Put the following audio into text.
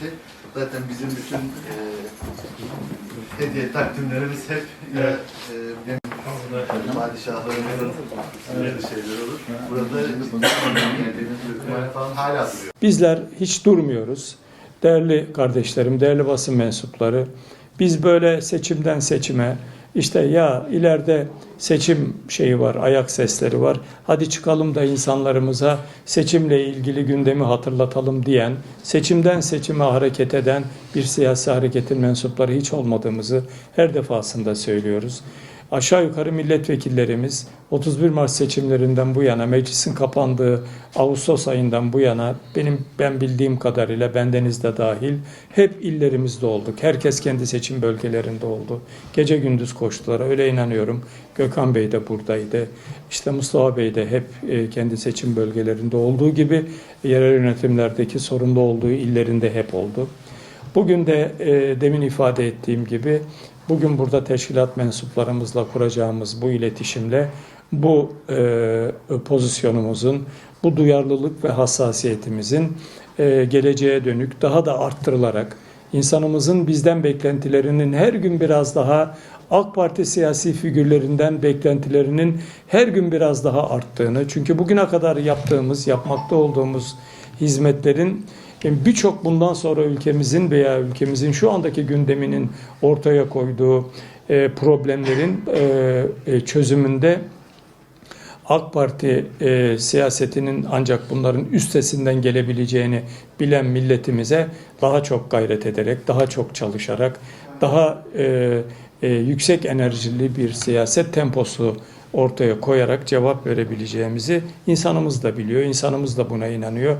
Şey. Zaten bizim bütün e, hediye takdimlerimiz hep ya e, benim padişahlarımızın e, şeyler olur. Burada hala duruyor. Bizler hiç durmuyoruz. Değerli kardeşlerim, değerli basın mensupları, biz böyle seçimden seçime, işte ya ileride seçim şeyi var, ayak sesleri var. Hadi çıkalım da insanlarımıza seçimle ilgili gündemi hatırlatalım diyen, seçimden seçime hareket eden bir siyasi hareketin mensupları hiç olmadığımızı her defasında söylüyoruz. Aşağı yukarı milletvekillerimiz 31 Mart seçimlerinden bu yana meclisin kapandığı Ağustos ayından bu yana benim ben bildiğim kadarıyla bendeniz de dahil hep illerimizde olduk. Herkes kendi seçim bölgelerinde oldu. Gece gündüz koştular. Öyle inanıyorum. Gökhan Bey de buradaydı. İşte Mustafa Bey de hep e, kendi seçim bölgelerinde olduğu gibi yerel yönetimlerdeki sorumlu olduğu illerinde hep oldu. Bugün de e, demin ifade ettiğim gibi bugün burada teşkilat mensuplarımızla kuracağımız bu iletişimle bu e, pozisyonumuzun, bu duyarlılık ve hassasiyetimizin e, geleceğe dönük daha da arttırılarak insanımızın bizden beklentilerinin her gün biraz daha AK Parti siyasi figürlerinden beklentilerinin her gün biraz daha arttığını çünkü bugüne kadar yaptığımız, yapmakta olduğumuz hizmetlerin birçok bundan sonra ülkemizin veya ülkemizin şu andaki gündeminin ortaya koyduğu e, problemlerin e, e, çözümünde AK Parti e, siyasetinin ancak bunların üstesinden gelebileceğini bilen milletimize daha çok gayret ederek, daha çok çalışarak, daha e, e, yüksek enerjili bir siyaset temposu ortaya koyarak cevap verebileceğimizi insanımız da biliyor, insanımız da buna inanıyor.